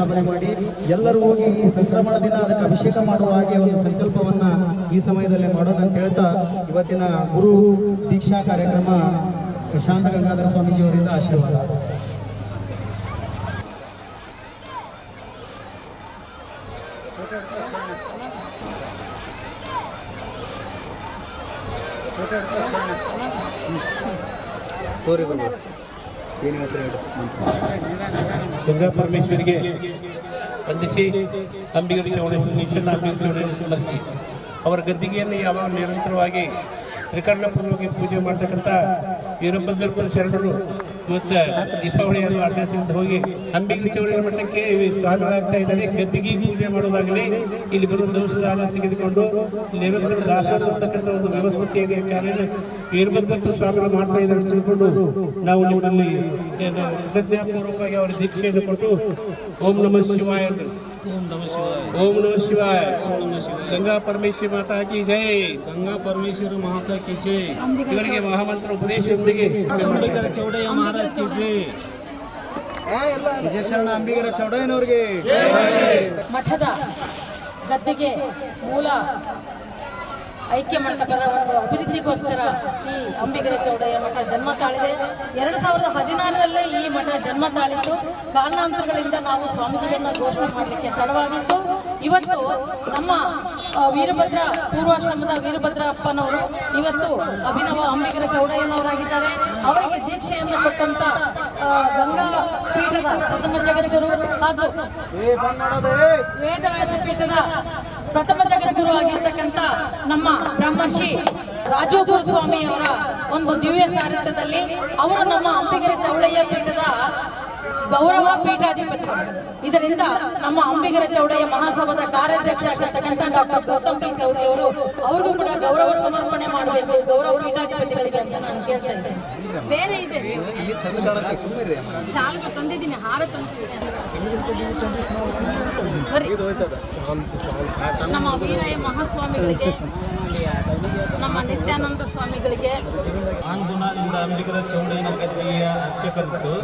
ಸ್ಥಾಪನೆ ಮಾಡಿ ಎಲ್ಲರೂ ಹೋಗಿ ಈ ಸಂಕ್ರಮಣ ದಿನ ಅದಕ್ಕೆ ಅಭಿಷೇಕ ಮಾಡುವ ಹಾಗೆ ಒಂದು ಸಂಕಲ್ಪವನ್ನ ಈ ಸಮಯದಲ್ಲಿ ಮಾಡೋಣ ಅಂತ ಹೇಳ್ತಾ ಇವತ್ತಿನ ಗುರು ದೀಕ್ಷಾ ಕಾರ್ಯಕ್ರಮ ಶಾಂತ ಗಂಗಾಧರ ಸ್ವಾಮೀಜಿಯವರಿಂದ ಆಶೀರ್ವಾದ. ತೋರಿ ಹೇಳ್ತಾರೆ ಹೇಳಿ. ಗಂಗಾ ಪರಮೇಶ್ವರಿಗೆ ವಂದಿಸಿ ಅಂಬಿಗರ ಚೌಡೇಶ್ವರ ಅಂಬಿಗರ ಅವರ ಗದ್ದಿಗೆಯನ್ನು ಯಾವಾಗ ನಿರಂತರವಾಗಿ ತ್ರಿಕರಣಪೂರ್ವವಾಗಿ ಪೂಜೆ ಮಾಡ್ತಕ್ಕಂಥ ವೀರಭದ್ರಪುರ ಶರಣರು ಇವತ್ತು ದೀಪಾವಳಿಯನ್ನು ಅಡ್ರೆಸ್ಸಿಂದ ಹೋಗಿ ಅಂಬಿಗೆ ಚೌಳಿ ಮಠಕ್ಕೆ ಸ್ವಾಮಿಗಳಾಗ್ತಾ ಇದ್ದಾರೆ. ಗದ್ದಿಗೆ ಪೂಜೆ ಮಾಡೋದಾಗಲಿ, ಇಲ್ಲಿ ಬರುವ ದೋಷದ ಆನ ತೆಗೆದುಕೊಂಡು ನಿರಂತರ ದಾಸೋಹಿಸ್ತಕ್ಕಂಥ ಒಂದು ವ್ಯವಸ್ಥೆ ಇದೆ ಕಾರ್ಯ ವೀರಭದ್ರಪುರ ಸ್ವಾಮಿಗಳು ಮಾಡ್ತಾ ಇದ್ದಾರೆ ತಿಳ್ಕೊಂಡು ನಾವು ನಿಮ್ಮಲ್ಲಿ ಕೃತಜ್ಞಾಪೂರ್ವಕವಾಗಿ ಅವರ ದೀಕ್ಷೆಯನ್ನು ಕೊಟ್ಟು ಓಂ ನಮಃ ಶಿವಾಯ ಓಂ ನಮ ಶಿವಾಯ. ಓಂ ನಮಃ ಶಿವಾಯ ಓಂ ನಮ ಶಿವಾಯ ಗಂಗಾ ಪರಮೇಶ್ವರಿ ಮಾತಾ ಕಿ ಜೈ. ಗಂಗಾ ಪರಮೇಶ್ವರ ಮಾತಾ ಕಿ ಜೈ. ಇವರಿಗೆ ಮಹಾಮಂತ್ರ ಉಪದೇಶದೊಂದಿಗೆ ಅಂಬಿಗರ ಚೌಡಯ್ಯ ಮಹಾರಾಜ್ ಕಿ ಜೈ. ವಿಜಯಶರಣ ಅಂಬಿಗರ ಚೌಡಯ್ಯನವ್ರಿಗೆ. ಮಠದ ಗದ್ದೆಗೆ ಮೂಲ ಐಕ್ಯ ಮಂಟಪದ ಒಂದು ಅಭಿವೃದ್ಧಿಗೋಸ್ಕರ ಈ ಅಂಬಿಗರ ಚೌಡಯ್ಯ ಮಠ ಜನ್ಮ ತಾಳಿದೆ. ಎರಡು ಸಾವಿರದ ಹದಿನಾರರಲ್ಲೇ ಈ ಮಠ ಜನ್ಮ ತಾಳಿತ್ತು. ಕಾರಣಾಂತರಗಳಿಂದ ನಾವು ಸ್ವಾಮೀಜಿಗಳನ್ನ ಘೋಷಣೆ ಮಾಡಲಿಕ್ಕೆ ತಡವಾಗಿತ್ತು. ಇವತ್ತು ನಮ್ಮ ವೀರಭದ್ರ ಪೂರ್ವಾಶ್ರಮದ ವೀರಭದ್ರ ಅಪ್ಪನವರು ಇವತ್ತು ಅಭಿನವ ಅಂಬಿಗರ ಚೌಡಯ್ಯನವರಾಗಿದ್ದಾರೆ. ಅವರಿಗೆ ದೀಕ್ಷೆಯನ್ನು ಕೊಟ್ಟಂತ ಗಂಗಾ ಪೀಠದ ಪ್ರಥಮ ಜಗದ್ಗುರು ಹಾಗೂ ವೇದವ್ಯಾಸ ಪೀಠದ ಪ್ರಥಮ ಜಗದ್ಗುರು ಆಗಿರ್ತಕ್ಕಂತ ನಮ್ಮ ಬ್ರಹ್ಮರ್ಷಿ ರಾಜು ಗುರುಸ್ವಾಮಿ ಅವರ ಒಂದು ದಿವ್ಯ ಸಾರಥ್ಯದಲ್ಲಿ ಅವರು ನಮ್ಮ ಅಂಬಿಗರ ಚೌಡಯ್ಯ ಪೀಠದ ಗೌರವ ಪೀಠಾಧಿಪತಿ. ಇದರಿಂದ ನಮ್ಮ ಅಂಬಿಗರ ಚೌಡಯ್ಯ ಮಹಾಸಭಾದ ಕಾರ್ಯಾಧ್ಯಕ್ಷ ಆಗಿರ್ತಕ್ಕಂಥ ಡಾಕ್ಟರ್ ಗೌತಮ್ ಬಿ ಚೌಧರಿ ಅವರು ಅವ್ರಿಗೂ ಕೂಡ ಗೌರವ ಸಮರ್ಪಣೆ ಮಾಡಬೇಕು ಗೌರವ ಪೀಠಾಧಿಪತಿಗಳಿಗೆ ಅಂತ ನಾನು ಕೇಳ್ತಾ ಇದ್ದೇನೆ. ಬೇರೆ ಇದೆ. ಶಾಲ್ಕ ತಂದಿದ್ದೀನಿ ಹಾರ ತಂದಿದ್ದೀನಿ. ನಮ್ಮ ವೀರಯ್ಯ ಮಹಾಸ್ವಾಮಿಗಳಿಗೆ ನಮ್ಮ ನಿತ್ಯಾನಂದ ಸ್ವಾಮಿಗಳಿಗೆ. ಅಂಬಿಗರ ಚೌಡಯ್ಯನ ಗದ್ದೆಯ ಅರ್ಚಕರಿದ್ದು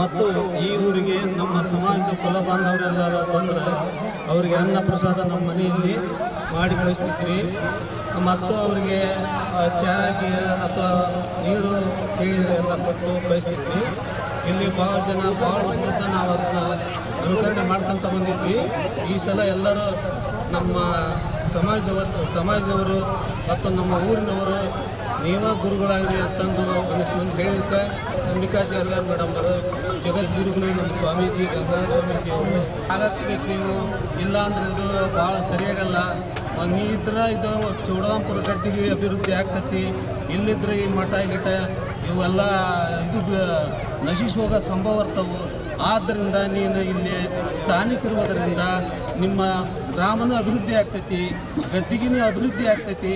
ಮತ್ತು ಈ ಊರಿಗೆ ನಮ್ಮ ಸಮಾಜದ ಕುಲ ಬಾಂಧವರೆಲ್ಲರೂ ಬಂದರೆ ಅವರಿಗೆ ಅನ್ನ ಪ್ರಸಾದ ನಮ್ಮ ಮನೆಯಲ್ಲಿ ಮಾಡಿ ಕಳಿಸ್ತಿದ್ವಿ. ಮತ್ತು ಅವರಿಗೆ ಚಹಾಗೆ ಅಥವಾ ನೀರು ಕೇಳಿದರೆ ಎಲ್ಲ ಕೊಟ್ಟು ಕಳಿಸ್ತಿದ್ವಿ. ಇಲ್ಲಿ ಭಾಳ ಜನ, ಭಾಳ ವರ್ಷದಿಂದ ನಾವು ಅದನ್ನ ಅನುಕರಣೆ ಮಾಡ್ಕೊಂತ ಬಂದಿದ್ವಿ. ಈ ಸಲ ಎಲ್ಲರೂ ನಮ್ಮ ಸಮಾಜದವ, ಸಮಾಜದವರು ಮತ್ತು ನಮ್ಮ ಊರಿನವರು ನೀವ ಗುರುಗಳಾಗಲಿ ಅಂತಂದು ಒಂದಿಷ್ಟು ಮಂದಿ ಹೇಳಿದ್ಕೆ ಅಂಬಿಕಾಚಾರ್ಯ ಮೇಡಮ್ ಅವರು ಜಗದ್ಗುರುಗಳು ನಮ್ಮ ಸ್ವಾಮೀಜಿ, ಗಂಗಾ ಸ್ವಾಮೀಜಿ ಅವರು ಆಗತ್ಬೇಕು ನೀವು ಇಲ್ಲ ಅಂದ್ರೆ ಭಾಳ ಸರಿಯಾಗಲ್ಲ. ಇದ್ರೆ ಇದು ಚೌಡಾಂಪುರ ಗಡ್ಡಿಗೆ ಅಭಿವೃದ್ಧಿ ಆಗ್ತತಿ, ಇಲ್ಲಿದ್ರೆ ಈ ಮಠ ಗಿಟ, ಇವೆಲ್ಲ ಇದು ನಶಿಸಿ ಹೋಗೋ ಸಂಭವ ಇರ್ತವೆ. ಆದ್ದರಿಂದ ನೀನು ಇಲ್ಲಿ ಸ್ಥಾನಿಕರುವುದರಿಂದ ನಿಮ್ಮ ಗ್ರಾಮನೂ ಅಭಿವೃದ್ಧಿ ಆಗ್ತೈತಿ, ಗದ್ದಿಗೆನೂ ಅಭಿವೃದ್ಧಿ ಆಗ್ತೈತಿ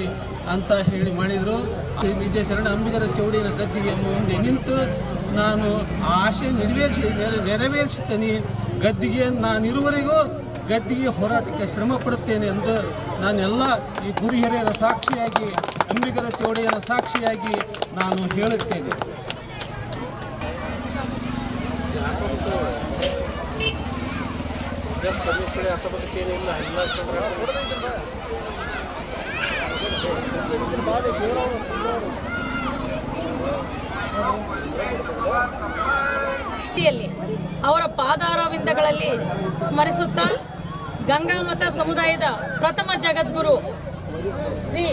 ಅಂತ ಹೇಳಿ ಮಾಡಿದರು. ನಿಜ ಶರಣ ಅಂಬಿಗರ ಚೌಡಿಯನ ಗದ್ದಿಗೆ ಮುಂದೆ ನಿಂತು ನಾನು ಆ ಆಶೆ ನೆರವೇರಿಸಿ ನೆರ- ನೆರವೇರಿಸುತ್ತೇನೆ. ಗದ್ದಿಗೆ ನಾನಿರುವರೆಗೂ ಗದ್ದಿಗೆ ಹೋರಾಟಕ್ಕೆ ಶ್ರಮ ಪಡುತ್ತೇನೆ ಎಂದು ನಾನೆಲ್ಲ ಈ ಗುರು ಹಿರಿಯರ ಸಾಕ್ಷಿಯಾಗಿ, ಅಂಬಿಗರ ಚೌಡಿಯನ ಸಾಕ್ಷಿಯಾಗಿ ನಾನು ಹೇಳುತ್ತೇನೆ. ಅವರ ಪಾದಾರವಿಂದಗಳಲ್ಲಿ ಸ್ಮರಿಸುತ್ತಾ ಗಂಗಾಮತ ಸಮುದಾಯದ ಪ್ರಥಮ ಜಗದ್ಗುರು ಶ್ರೀ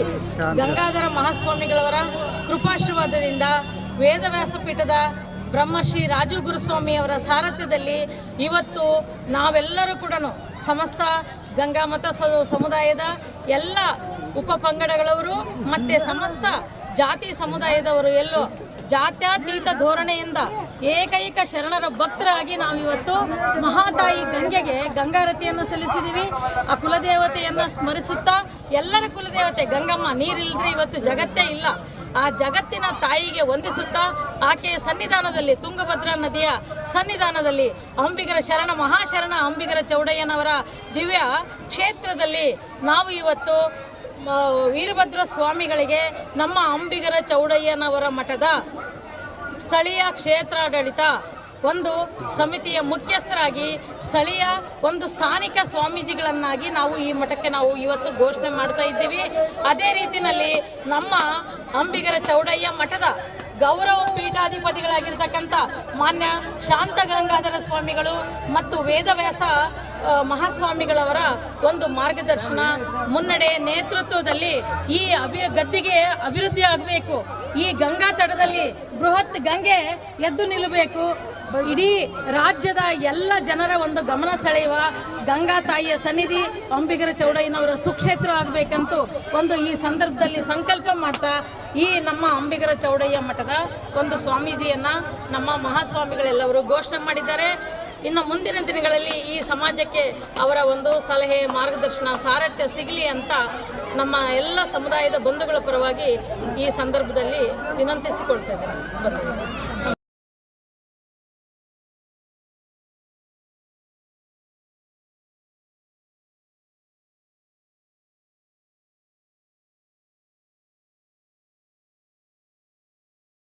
ಗಂಗಾಧರ ಮಹಾಸ್ವಾಮಿಗಳವರ ಕೃಪಾಶೀರ್ವಾದದಿಂದ ವೇದವ್ಯಾಸ ಪೀಠದ ಬ್ರಹ್ಮಶ್ರೀ ರಾಜು ಗುರುಸ್ವಾಮಿ ಅವರ ಸಾರಥ್ಯದಲ್ಲಿ ಇವತ್ತು ನಾವೆಲ್ಲರೂ ಕೂಡ ಸಮಸ್ತ ಗಂಗಾಮತ ಸಮುದಾಯದ ಎಲ್ಲ ಉಪ ಪಂಗಡಗಳವರು ಮತ್ತು ಸಮಸ್ತ ಜಾತಿ ಸಮುದಾಯದವರು ಎಲ್ಲೋ ಜಾತ್ಯತೀತ ಧೋರಣೆಯಿಂದ ಏಕೈಕ ಶರಣರ ಭಕ್ತರಾಗಿ ನಾವು ಇವತ್ತು ಮಹಾತಾಯಿ ಗಂಗೆಗೆ ಗಂಗಾರತಿಯನ್ನು ಸಲ್ಲಿಸಿದ್ದೀವಿ ಆ ಕುಲದೇವತೆಯನ್ನು ಸ್ಮರಿಸುತ್ತಾ ಎಲ್ಲರ ಕುಲದೇವತೆ, ಗಂಗಮ್ಮ ನೀರಿಲ್ಲದ್ರೆ ಇವತ್ತು ಜಗತ್ತೇ ಇಲ್ಲ. ಆ ಜಗತ್ತಿನ ತಾಯಿಗೆ ವಂದಿಸುತ್ತಾ ಆಕೆಯ ಸನ್ನಿಧಾನದಲ್ಲಿ ತುಂಗಭದ್ರಾ ನದಿಯ ಸನ್ನಿಧಾನದಲ್ಲಿ ಅಂಬಿಗರ ಶರಣ, ಮಹಾಶರಣ ಅಂಬಿಗರ ಚೌಡಯ್ಯನವರ ದಿವ್ಯ ಕ್ಷೇತ್ರದಲ್ಲಿ ನಾವು ಇವತ್ತು ವೀರಭದ್ರ ಸ್ವಾಮಿಗಳಿಗೆ ನಮ್ಮ ಅಂಬಿಗರ ಚೌಡಯ್ಯನವರ ಮಠದ ಸ್ಥಳೀಯ ಕ್ಷೇತ್ರಾಡಳಿತ ಒಂದು ಸಮಿತಿಯ ಮುಖ್ಯಸ್ಥರಾಗಿ ಸ್ಥಳೀಯ ಒಂದು ಸ್ಥಾನಿಕ ಸ್ವಾಮೀಜಿಗಳನ್ನಾಗಿ ನಾವು ಈ ಮಠಕ್ಕೆ ನಾವು ಇವತ್ತು ಘೋಷಣೆ ಮಾಡ್ತಾ ಇದ್ದೀವಿ. ಅದೇ ರೀತಿಯಲ್ಲಿ ನಮ್ಮ ಅಂಬಿಗರ ಚೌಡಯ್ಯ ಮಠದ ಗೌರವ ಪೀಠಾಧಿಪತಿಗಳಾಗಿರ್ತಕ್ಕಂಥ ಮಾನ್ಯ ಶಾಂತ ಗಂಗಾಧರ ಸ್ವಾಮಿಗಳು ಮತ್ತು ವೇದವ್ಯಾಸ ಮಹಾಸ್ವಾಮಿಗಳವರ ಒಂದು ಮಾರ್ಗದರ್ಶನ ಮುನ್ನಡೆ ನೇತೃತ್ವದಲ್ಲಿ ಈ ಅಭಿ, ಗದ್ದಿಗೆ ಅಭಿವೃದ್ಧಿ ಆಗಬೇಕು. ಈ ಗಂಗಾ ತಡದಲ್ಲಿ ಬೃಹತ್ ಗಂಗೆ ಎದ್ದು ನಿಲ್ಲಬೇಕು. ಇಡೀ ರಾಜ್ಯದ ಎಲ್ಲ ಜನರ ಒಂದು ಗಮನ ಸೆಳೆಯುವ ಗಂಗಾ ತಾಯಿಯ ಸನ್ನಿಧಿ ಅಂಬಿಗರ ಚೌಡಯ್ಯನವರ ಸುಕ್ಷೇತ್ರ ಆಗಬೇಕಂತೂ ಒಂದು ಈ ಸಂದರ್ಭದಲ್ಲಿ ಸಂಕಲ್ಪ ಮಾಡ್ತಾ ಈ ನಮ್ಮ ಅಂಬಿಗರ ಚೌಡಯ್ಯ ಮಠದ ಒಂದು ಸ್ವಾಮೀಜಿಯನ್ನ ನಮ್ಮ ಮಹಾಸ್ವಾಮಿಗಳೆಲ್ಲವರು ಘೋಷಣೆ ಮಾಡಿದ್ದಾರೆ. ಇನ್ನು ಮುಂದಿನ ದಿನಗಳಲ್ಲಿ ಈ ಸಮಾಜಕ್ಕೆ ಅವರ ಒಂದು ಸಲಹೆ, ಮಾರ್ಗದರ್ಶನ, ಸಾರಥ್ಯ ಸಿಗಲಿ ಅಂತ ನಮ್ಮ ಎಲ್ಲ ಸಮುದಾಯದ ಬಂಧುಗಳ ಪರವಾಗಿ ಈ ಸಂದರ್ಭದಲ್ಲಿ ವಿನಂತಿಸಿಕೊಳ್ತಾ ಬಂಧುಗಳು